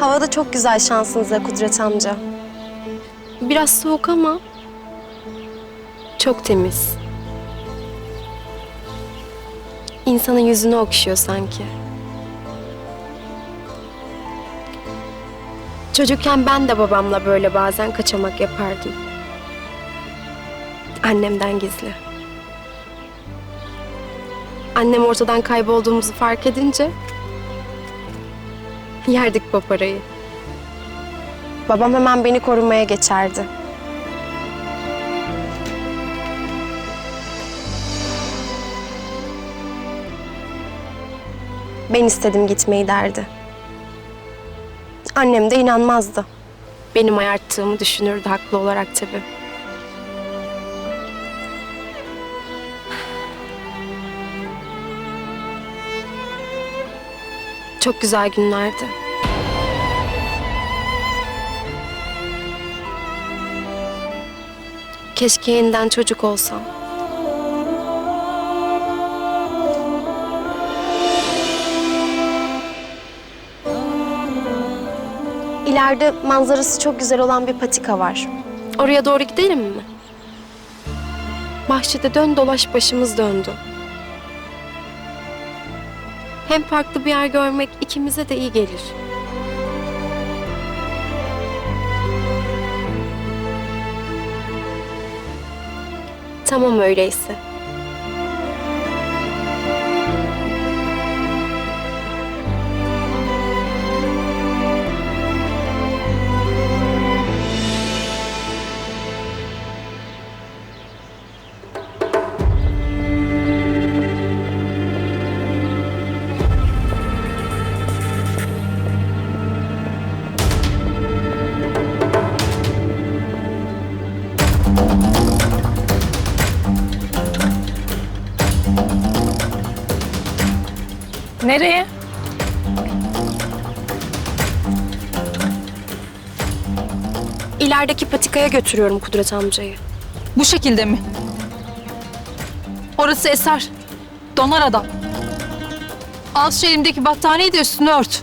Hava da çok güzel şansınıza Kudret amca. Biraz soğuk ama çok temiz. İnsanın yüzünü okşuyor sanki. Çocukken ben de babamla böyle bazen kaçamak yapardım. Annemden gizli. Annem ortadan kaybolduğumuzu fark edince yerdik paparayı. Babam hemen beni korumaya geçerdi. Ben istedim gitmeyi derdi. Annem de inanmazdı. Benim ayarttığımı düşünürdü haklı olarak tabii. Çok güzel günlerdi. Keşke yeniden çocuk olsam. İleride manzarası çok güzel olan bir patika var. Oraya doğru gidelim mi? Bahçede dön dolaş başımız döndü. Hem farklı bir yer görmek ikimize de iyi gelir. Tamam öyleyse. Nereye? İlerideki patikaya götürüyorum Kudret amcayı. Bu şekilde mi? Orası eser. Donar adam. Al şu elimdeki battaniyeyi de üstünü ört.